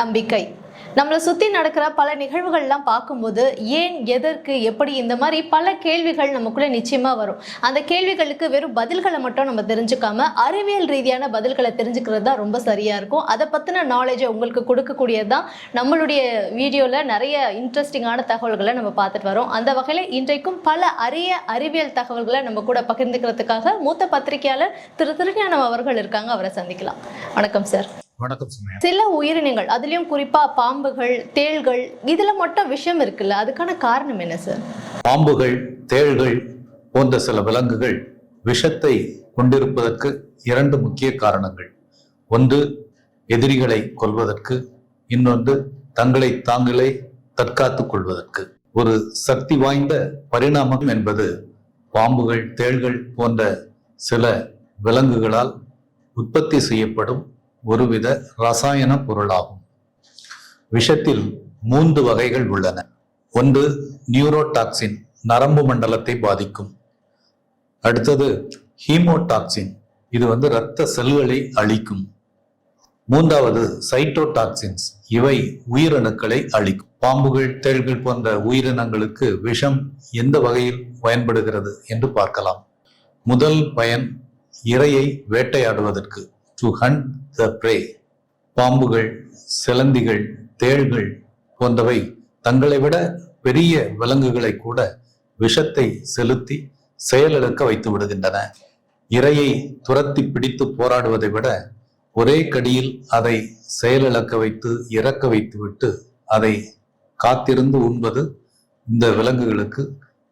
நம்பிக்கை. நம்மளை சுற்றி நடக்கிற பல நிகழ்வுகள்லாம் பார்க்கும்போது ஏன் எதற்கு எப்படி இந்த மாதிரி பல கேள்விகள் நமக்குள்ளே நிச்சயமாக வரும். அந்த கேள்விகளுக்கு வெறும் பதில்களை மட்டும் நம்ம தெரிஞ்சுக்காம அறிவியல் ரீதியான பதில்களை தெரிஞ்சுக்கிறது தான் ரொம்ப சரியாக இருக்கும். அதை பற்றின நாலேஜை உங்களுக்கு கொடுக்கக்கூடியது தான் நம்மளுடைய வீடியோவில் நிறைய இன்ட்ரெஸ்டிங்கான தகவல்களை நம்ம பார்த்துட்டு வரோம். அந்த வகையில் இன்றைக்கும் பல அரிய அறிவியல் தகவல்களை நம்ம கூட பகிர்ந்துக்கிறதுக்காக மூத்த பத்திரிகையாளர் திரு திருஞானம் அவர்கள் இருக்காங்க. அவரை சந்திக்கலாம். வணக்கம் சார். வணக்கம் சுமையா சில உயிரினங்கள் அதுலயும் குறிப்பா பாம்புகள் தேள்கள் இதுல மட்டும் விஷம் இருக்குல்ல அதுக்கான காரணம் என்ன சார் பாம்புகள் தேள்கள் போன்ற சில விலங்குகள் விஷத்தை கொண்டிருப்பதற்கு இரண்டு முக்கிய காரணங்கள். ஒன்று எதிரிகளை கொல்வதற்கு இன்னொன்று தங்களை தாங்களே தற்காத்துக் கொள்வதற்கு. ஒரு சக்தி வாய்ந்த பரிணாமம் என்பது பாம்புகள் தேள்கள் போன்ற சில விலங்குகளால் உற்பத்தி செய்யப்படும் ஒருவித ரசாயன பொருளாகும். விஷத்தில் மூன்று வகைகள் உள்ளன. ஒன்று நியூரோடாக்சின் நரம்பு மண்டலத்தை பாதிக்கும். அடுத்தது ஹீமோடாக்சின் இது வந்து இரத்த செல்களை அழிக்கும். மூன்றாவது சைட்டோடாக்சின்ஸ் இவை உயிரணுக்களை அழிக்கும். பாம்புகள் தேள்கள் போன்ற உயிரினங்களுக்கு விஷம் எந்த வகையில் பயன்படுகிறது என்று பார்க்கலாம். முதல் பயன் இரையை வேட்டையாடுவதற்கு. டு ஹண்ட் த ப்ரே பாம்புகள் சிலந்திகள் தேள்கள் போன்றவை தங்களை விட பெரிய விலங்குகளை கூட விஷத்தை செலுத்தி செயலிழக்க வைத்து விடுகின்றன. இரையை துரத்தி பிடித்து போராடுவதை விட ஒரே கடியில் அதை செயலிழக்க வைத்து இறக்க வைத்துவிட்டு அதை காத்திருந்து உண்பது இந்த விலங்குகளுக்கு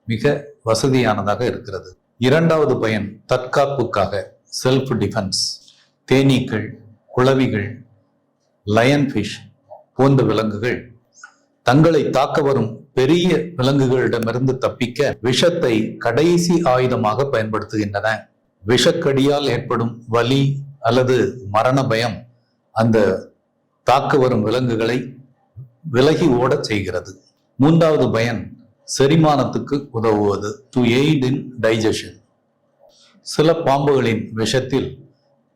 மிக வசதியானதாக இருக்கிறது. இரண்டாவது பயன் தற்காப்புக்காக செல்ஃப் டிஃபென்ஸ் தேனீக்கள் குளவிகள் லயன் ஃபிஷ் போன்ற விலங்குகள் தங்களை தாக்க வரும் பெரிய விலங்குகளிடமிருந்து தப்பிக்க விஷத்தை கடைசி ஆயுதமாக பயன்படுத்துகின்றன. விஷக்கடியால் ஏற்படும் வலி அல்லது மரண பயம் அந்த தாக்க வரும் விலங்குகளை விலகி ஓடச் செய்கிறது. மூன்றாவது பயன் செரிமானத்துக்கு உதவுவது. டு எய்ட் இன் டைஜஷன் சில பாம்புகளின் விஷத்தில்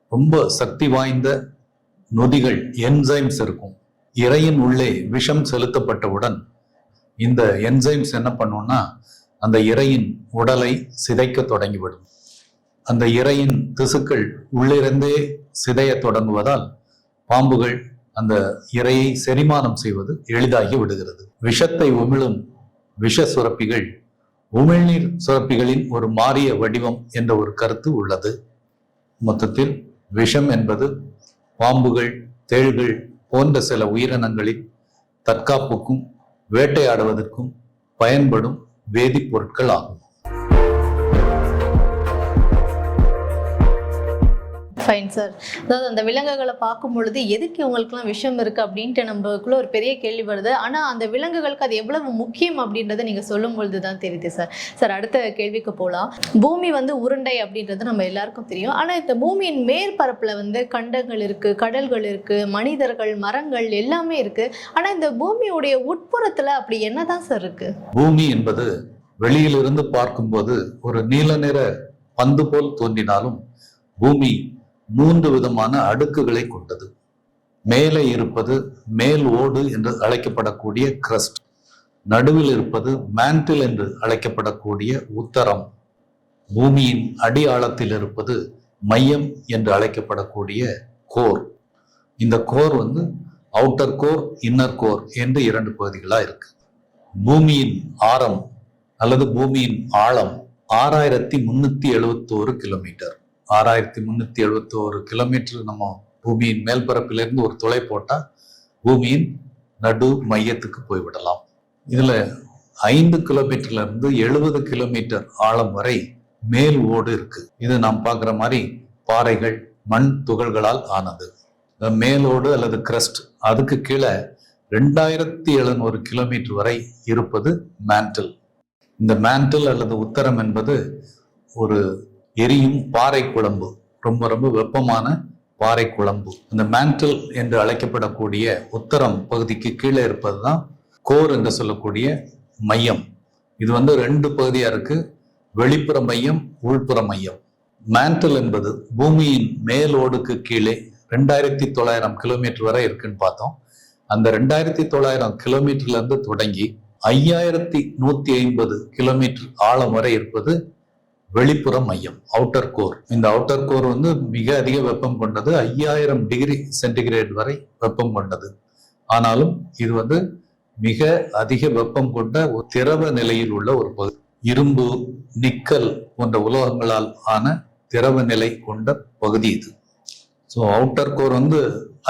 ரொம்ப சக்தி வாய்ந்த நொதிகள் என்சைம்ஸ் இருக்கும். இரையின் உள்ளே விஷம் செலுத்தப்பட்டவுடன் இந்த என்சைம்ஸ் என்ன பண்ணும்னா அந்த இரையின் உடலை சிதைக்க தொடங்கிவிடும். அந்த இரையின் திசுக்கள் உள்ளிருந்தே சிதைய தொடங்குவதால் பாம்புகள் அந்த இரையை செரிமானம் செய்வது எளிதாகி விடுகிறது. விஷத்தை உமிழும் விஷ சுரப்பிகள் உமிழ்நீர் சுரப்பிகளின் ஒரு மாறிய வடிவம் என்ற ஒரு கருத்து உள்ளது. மொத்தத்தில் விஷம் என்பது பாம்புகள் தேள்கள் போன்ற சில உயிரினங்களின் தற்காப்புக்கும் வேட்டையாடுவதற்கும் பயன்படும் வேதிப்பொருட்கள் ஆகும். ஃபைன் சார் அதாவது அந்த விலங்குகளை பார்க்கும் பொழுது எதுக்கு இவங்களுக்குலாம் விஷம் இருக்கு அப்படின்ட்டு நம்மளுக்குள்ள ஒரு பெரிய கேள்வி வருது. ஆனால் அந்த விலங்குகளுக்கு அது எவ்வளவு முக்கியம் அப்படின்றத நீங்க சொல்லும் பொழுது தான் தெரியுது சார் சார் அடுத்த கேள்விக்கு போகலாம் பூமி வந்து உருண்டை அப்படின்றது நம்ம எல்லாருக்கும் தெரியும். ஆனால் இந்த பூமியின் மேற்பரப்புல வந்து கண்டங்கள் இருக்கு கடல்கள் இருக்கு மனிதர்கள் மரங்கள் எல்லாமே இருக்கு. ஆனால் இந்த பூமியுடைய உட்புறத்துல அப்படி என்னதான் சார் இருக்கு? பூமி என்பது வெளியிலிருந்து பார்க்கும்போது ஒரு நீல நிற பந்து போல் தோன்றினாலும் பூமி மூன்று விதமான அடுக்குகளை கொண்டது. மேலே இருப்பது மேல் ஓடு என்று அழைக்கப்படக்கூடிய கிரஸ்ட் நடுவில் இருப்பது மேண்டில் என்று அழைக்கப்படக்கூடிய உத்தரம். பூமியின் அடி ஆழத்தில் இருப்பது மையம் என்று அழைக்கப்படக்கூடிய கோர். இந்த கோர் வந்து அவுட்டர் கோர் இன்னர் கோர் என்று இரண்டு பகுதிகளாக இருக்கு. பூமியின் ஆரம் அல்லது பூமியின் ஆழம் ஆறாயிரத்தி முன்னூத்தி எழுபத்தோரு கிலோமீட்டர் ஆறாயிரத்தி முன்னூத்தி எழுபத்தோரு கிலோமீட்டர் நம்ம பூமியின் மேல்பரப்பிலிருந்து ஒரு துளை போட்டா பூமியின் நடு மையத்துக்கு போய்விடலாம் இதுல ஐந்து கிலோமீட்டர்ல இருந்து எழுபது கிலோமீட்டர் ஆழம் வரை மேல் ஓடு இருக்கு. இது நாம் பார்க்குற மாதிரி பாறைகள் மண் துகள்களால் ஆனது. மேலோடு அல்லது கிரஸ்ட் அதுக்கு கீழே ரெண்டாயிரத்தி எழுநூறு கிலோமீட்டர் வரை இருப்பது மேண்டில் இந்த மேண்டில் அல்லது உத்தரம் என்பது ஒரு எரியும் பாறை குழம்பு. ரொம்ப ரொம்ப வெப்பமான பாறை குழம்பு. இந்த மேண்டல் என்று அழைக்கப்படக்கூடிய உத்தரம் பகுதிக்கு கீழே இருப்பது தான் கோர் என்று சொல்லக்கூடிய மையம். இது வந்து ரெண்டு பகுதியாக இருக்கு. வெளிப்புற மையம் உள்புற மையம். மேண்டல் என்பது பூமியின் மேலோடுக்கு கீழே ரெண்டாயிரத்தி தொள்ளாயிரம் கிலோமீட்டர் வரை இருக்குன்னு பார்த்தோம். அந்த ரெண்டாயிரத்தி தொள்ளாயிரம் கிலோமீட்டர்ல இருந்து தொடங்கி ஐயாயிரத்தி நூத்தி ஐம்பது கிலோமீட்டர் ஆழம் வரை இருப்பது வெளிப்புற மையம் அவுட்டர் கோர் இந்த அவுட்டர் கோர் வந்து மிக அதிக வெப்பம் கொண்டது ஐயாயிரம் டிகிரி சென்டிகிரேட் வரை வெப்பம் கொண்டது. ஆனாலும் இது வந்து மிக அதிக வெப்பம் கொண்ட ஒரு திரவ நிலையில் உள்ள ஒரு பகுதி. இரும்பு நிக்கல் போன்ற உலோகங்களால் ஆன திரவ நிலை கொண்ட பகுதி இது. ஸோ அவுட்டர் கோர் வந்து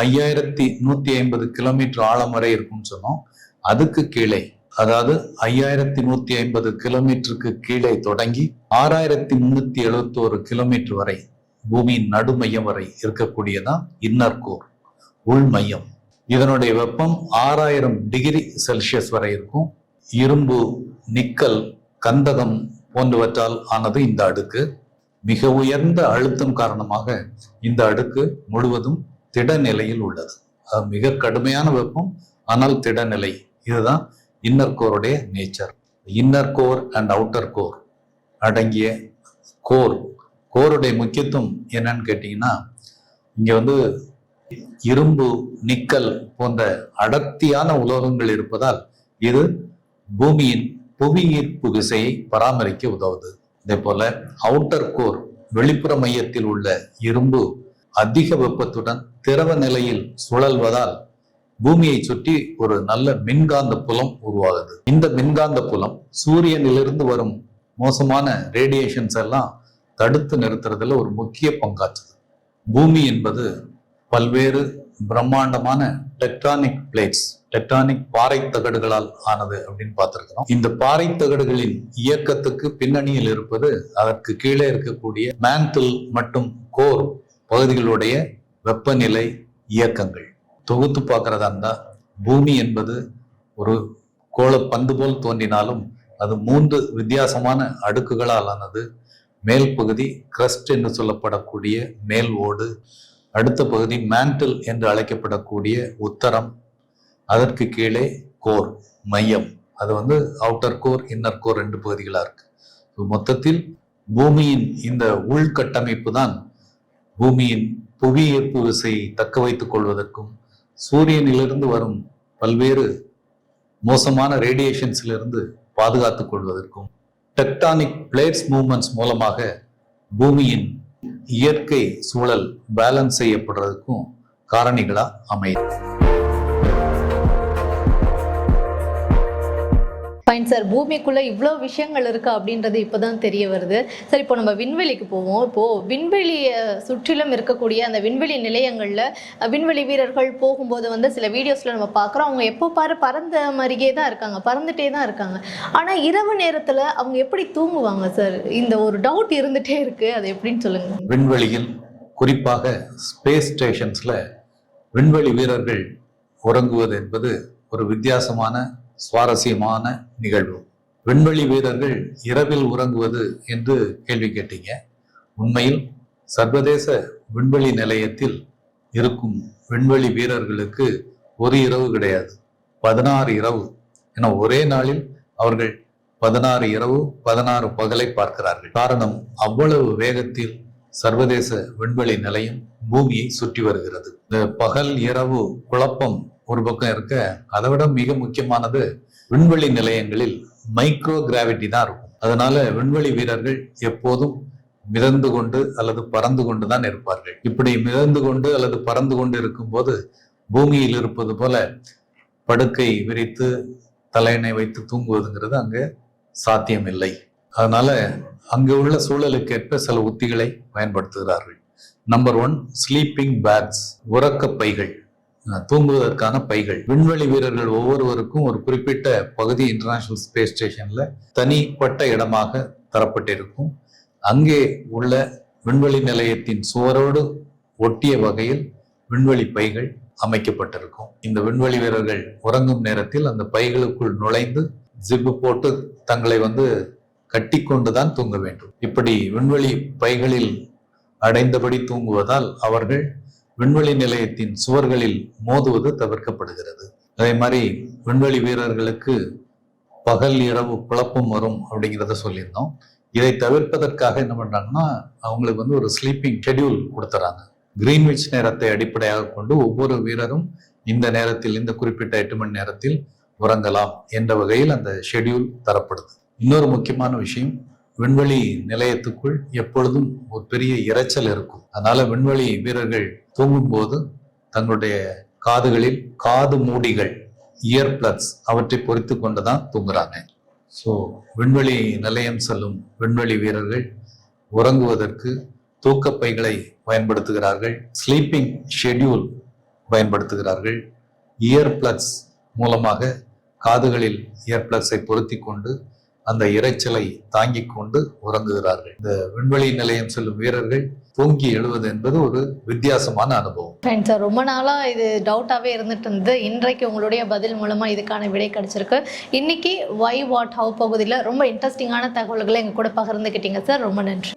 ஐயாயிரத்தி நூத்தி ஐம்பது கிலோமீட்டர் ஆழம் வரை இருக்கும்னு சொன்னோம். அதுக்கு கீழே அதாவது ஐயாயிரத்தி நூத்தி ஐம்பது கிலோமீட்டருக்கு கீழே தொடங்கி ஆறாயிரத்தி முன்னூத்தி எழுபத்தோரு கிலோமீட்டர் வரை பூமியின் நடுமையம் வரை இருக்கக்கூடியதான் இன்னர் கோர் உள் மையம் இதனுடைய வெப்பம் ஆறாயிரம் டிகிரி செல்சியஸ் வரை இருக்கும். இரும்பு நிக்கல் கந்தகம் போன்றவற்றால் ஆனது இந்த அடுக்கு. மிக உயர்ந்த அழுத்தம் காரணமாக இந்த அடுக்கு முழுவதும் திட நிலையில் உள்ளது. அது மிக கடுமையான வெப்பம் ஆனால் திடநிலை இதுதான் inner கோருடைய nature inner core and outer core அடங்கிய கோர் கோருடைய முக்கியத்துவம் என்னன்னு கேட்டிங்கன்னா இங்கே வந்து இரும்பு நிக்கல் போன்ற அடர்த்தியான உலோகங்கள் இருப்பதால் இது பூமியின் புவியீர்ப்பு விசையை பராமரிக்க உதவுது. இதே போல அவுட்டர் கோர் வெளிப்புற மையத்தில் உள்ள இரும்பு அதிக வெப்பத்துடன் திரவ நிலையில் சுழல்வதால் பூமியை சுற்றி ஒரு நல்ல மின்காந்த புலம் உருவாகுது. இந்த மின்காந்த புலம் சூரியனிலிருந்து வரும் மோசமான ரேடியேஷன்ஸ் எல்லாம் தடுத்து நிறுத்துறதுல ஒரு முக்கிய பங்காற்றுது. பூமி என்பது பல்வேறு பிரம்மாண்டமான டெக்டானிக் பிளேட்ஸ் டெக்டானிக் பாறை தகடுகளால் ஆனது அப்படின்னு பார்த்துருக்கிறோம். இந்த பாறை தகடுகளின் இயக்கத்துக்கு பின்னணியில் இருப்பது அதற்கு கீழே இருக்கக்கூடிய மேண்டில் மற்றும் கோர் பகுதிகளுடைய வெப்பநிலை இயக்கங்கள். தொகுத்து பார்க்கறதா இருந்தால் பூமி என்பது ஒரு கோள பந்து போல் தோன்றினாலும் அது மூன்று வித்தியாசமான அடுக்குகளால் ஆனது மேல் பகுதி கிரஸ்ட் என்று சொல்லப்படக்கூடிய மேல் ஓடு அடுத்த பகுதி மேண்டில் என்று அழைக்கப்படக்கூடிய உத்தரம் அதற்கு கீழே கோர் மையம். அது வந்து அவுட்டர் கோர் இன்னர் கோர் ரெண்டு பகுதிகளாக இருக்கு. மொத்தத்தில் பூமியின் இந்த உள்கட்டமைப்பு தான் பூமியின் புவியீர்ப்பு விசையை தக்க வைத்துக் கொள்வதற்கும் சூரியனிலிருந்து வரும் பல்வேறு மோசமான ரேடியேஷன்ஸிலிருந்து பாதுகாத்துக் கொள்வதற்கும் டெக்டானிக் பிளேட்ஸ் மூவ்மெண்ட்ஸ் மூலமாக பூமியின் இயற்கை சூழல் பேலன்ஸ் செய்யப்படுறதுக்கும் காரணிகளாக அமையும். ஃபைன் சார் பூமிக்குள்ளே இவ்வளோ விஷயங்கள் இருக்குது அப்படின்றது இப்போ தான் தெரிய வருது. சார் இப்போ நம்ம விண்வெளிக்கு போவோம். இப்போது விண்வெளியை சுற்றிலும் இருக்கக்கூடிய அந்த விண்வெளி நிலையங்களில் விண்வெளி வீரர்கள் போகும்போது வந்து சில வீடியோஸில் நம்ம பார்க்குறோம். அவங்க எப்போ பாரு பறந்த மாதிரியே தான் இருக்காங்க. பறந்துட்டே தான் இருக்காங்க. ஆனால் இரவு நேரத்தில் அவங்க எப்படி தூங்குவாங்க சார் இந்த ஒரு டவுட் இருந்துகிட்டே இருக்குது அது எப்படின்னு சொல்லுங்கள் விண்வெளியில் குறிப்பாக ஸ்பேஸ் ஸ்டேஷன்ஸில் விண்வெளி வீரர்கள் உறங்குவது என்பது ஒரு வித்தியாசமான சுவாரஸ்யமான நிகழ்வு. விண்வெளி வீரர்கள் இரவில் உறங்குவது என்று கேள்வி கேட்டீங்க. உண்மையில் சர்வதேச விண்வெளி நிலையத்தில் இருக்கும் விண்வெளி வீரர்களுக்கு ஒரு இரவு கிடையாது. பதினாறு இரவு. என ஒரே நாளில் அவர்கள் பதினாறு இரவு பதினாறு பகலை பார்க்கிறார்கள். காரணம் அவ்வளவு வேகத்தில் சர்வதேச விண்வெளி நிலையம் பூமியை சுற்றி வருகிறது. இந்த பகல் இரவு குழப்பம் ஒரு பக்கம் இருக்க அதை விட மிக முக்கியமானது விண்வெளி நிலையங்களில் மைக்ரோ கிராவிட்டி தான் இருக்கும். அதனால விண்வெளி வீரர்கள் எப்போதும் மிதந்து கொண்டு அல்லது பறந்து கொண்டு தான் இருப்பார்கள். இப்படி மிதந்து கொண்டு அல்லது பறந்து கொண்டு இருக்கும்போது பூமியில் இருப்பது போல படுக்கை விரித்து தலையணை வைத்து தூங்குவதுங்கிறது அங்கே சாத்தியமில்லை. அதனால அங்கு உள்ள சூழலுக்கேற்ப சில உத்திகளை பயன்படுத்துகிறார்கள். நம்பர் ஒன் ஸ்லீப்பிங் பேக்ஸ் உறக்க பைகள். தூங்குவதற்கான பைகள். விண்வெளி வீரர்கள் ஒவ்வொருவருக்கும் ஒரு குறிப்பிட்ட பகுதி இன்டர்நேஷனல் ஸ்பேஸ் ஸ்டேஷன்ல தனிப்பட்ட இடமாக தரப்பட்டிருக்கும். அங்கே உள்ள விண்வெளி நிலையத்தின் சுவரோடு ஒட்டிய வகையில் விண்வெளி பைகள் அமைக்கப்பட்டிருக்கும். இந்த விண்வெளி வீரர்கள் உறங்கும் நேரத்தில் அந்த பைகளுக்குள் நுழைந்து ஜிப்பு போட்டு தங்களை வந்து கட்டி கொண்டுதான் தூங்க வேண்டும். இப்படி விண்வெளி பைகளில் அடைந்தபடி தூங்குவதால் அவர்கள் விண்வெளி நிலையத்தின் சுவர்களில் மோதுவது தவிர்க்கப்படுகிறது. அதே மாதிரி விண்வெளி வீரர்களுக்கு பகல் இரவு குழப்பம் வரும் அப்படிங்கிறத சொல்லியிருந்தோம். இதை தவிர்ப்பதற்காக என்ன பண்ணுறாங்கன்னா அவங்களுக்கு வந்து ஒரு ஸ்லீப்பிங் ஷெட்யூல் கொடுத்துறாங்க. கிரீன்விச் நேரத்தை அடிப்படையாக கொண்டு ஒவ்வொரு வீரரும் இந்த நேரத்தில் இந்த குறிப்பிட்ட எட்டு மணி நேரத்தில் உறங்கலாம் என்ற வகையில் அந்த ஷெட்யூல் தரப்படுது. இன்னொரு முக்கியமான விஷயம் விண்வெளி நிலையத்துக்குள் எப்பொழுதும் ஒரு பெரிய இரைச்சல் இருக்கும். அதனால விண்வெளி வீரர்கள் தூங்கும்போது தங்களுடைய காதுகளில் காது மூடிகள் இயர் பிளக்ஸ் அவற்றை பொறித்து கொண்டு தான் தூங்குறாங்க. ஸோ விண்வெளி நிலையம் செல்லும் விண்வெளி வீரர்கள் உறங்குவதற்கு தூக்கப்பைகளை பயன்படுத்துகிறார்கள் ஸ்லீப்பிங் ஷெட்யூல் பயன்படுத்துகிறார்கள் இயர் பிளக்ஸ் மூலமாக காதுகளில் இயர் பிளக்ஸை பொருத்தி கொண்டு அந்த இரைச்சலை தாங்கிக் கொண்டு உறங்குகிறார்கள். இந்த விண்வெளி நிலையம் செல்லும் வீரர்கள் தூங்கி எழுவது என்பது ஒரு வித்தியாசமான அனுபவம். ஃபைன் சார் ரொம்ப நாளாக இது டவுட்டாகவே இருந்துட்டு இருந்தது. இன்றைக்கு உங்களுடைய பதில் மூலமாக இதுக்கான விடை கிடைச்சிருக்கு. இன்னைக்கு வை வாட் ஹவ் பகுதியில் ரொம்ப இன்ட்ரெஸ்டிங்கான தகவல்களை எங்கள் கூட பகிர்ந்துக்கிட்டீங்க சார் ரொம்ப நன்றி.